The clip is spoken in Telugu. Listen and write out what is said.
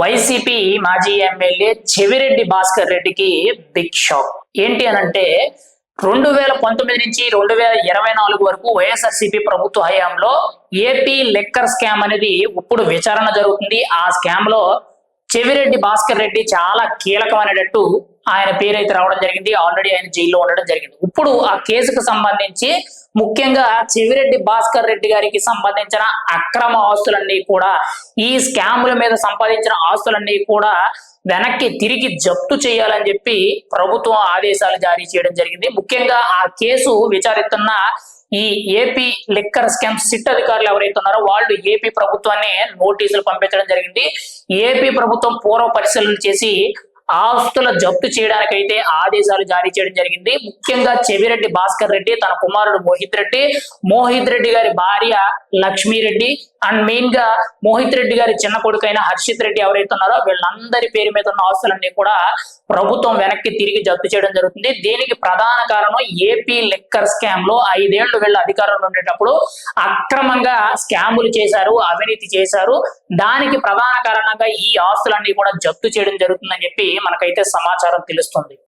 వైసీపీ మాజీ ఎమ్మెల్యే చెవిరెడ్డి భాస్కర్ రెడ్డికి బిగ్ షాక్. ఏంటి అని అంటే రెండు వేల పంతొమ్మిది నుంచి రెండు వేల ఇరవై నాలుగు వరకు వైఎస్ఆర్సీపీ ప్రభుత్వ హయాంలో ఏపీ లెక్కర్ స్కామ్ అనేది ఇప్పుడు విచారణ జరుగుతుంది. ఆ స్కామ్లో చెవిరెడ్డి భాస్కర్ రెడ్డి చాలా కీలకమైనట్టు ఆయన పేరైతే రావడం జరిగింది. ఆల్రెడీ ఆయన జైల్లో ఉండడం జరిగింది. ఇప్పుడు ఆ కేసుకు సంబంధించి ముఖ్యంగా చెవిరెడ్డి భాస్కర్ రెడ్డి గారికి సంబంధించిన అక్రమ ఆస్తులన్నీ కూడా ఈ స్కాముల మీద సంపాదించిన ఆస్తులన్నీ కూడా వెనక్కి తిరిగి జప్తు చేయాలని చెప్పి ప్రభుత్వం ఆదేశాలు జారీ చేయడం జరిగింది. ముఖ్యంగా ఆ కేసు విచారిస్తున్న ఈ ఏపీ లిక్కర్ స్కామ్ సిట్ అధికారులు ఎవరైతే ఉన్నారో వాళ్ళు ఏపీ ప్రభుత్వాన్ని నోటీసులు పంపించడం జరిగింది. ఏపీ ప్రభుత్వం పూర్వ పరిశీలన చేసి ఆస్తుల జప్తు చేయడానికైతే ఆదేశాలు జారీ చేయడం జరిగింది. ముఖ్యంగా చెవిరెడ్డి భాస్కర్ రెడ్డి తన కుమారుడు మోహిత్ రెడ్డి మోహిత్ రెడ్డి గారి భార్య లక్ష్మీరెడ్డి అండ్ మెయిన్గా మోహిత్ రెడ్డి గారి చిన్న కొడుకైన హర్షిత్ రెడ్డి ఎవరైతే ఉన్నారో వీళ్ళందరి పేరు మీద ఉన్న ఆస్తులన్నీ కూడా ప్రభుత్వం వెనక్కి తిరిగి జప్తు చేయడం జరుగుతుంది. దీనికి ప్రధాన కారణం ఏపీ లెక్కర్ స్కామ్లో ఐదేళ్ళు వీళ్ళ అధికారంలో ఉండేటప్పుడు అక్రమంగా స్కాములు చేశారు అవినీతి చేశారు. దానికి ప్రధాన కారణంగా ఈ ఆస్తులన్నీ కూడా జప్తు చేయడం జరుగుతుందని చెప్పి మనకైతే సమాచారం తెలుస్తుంది.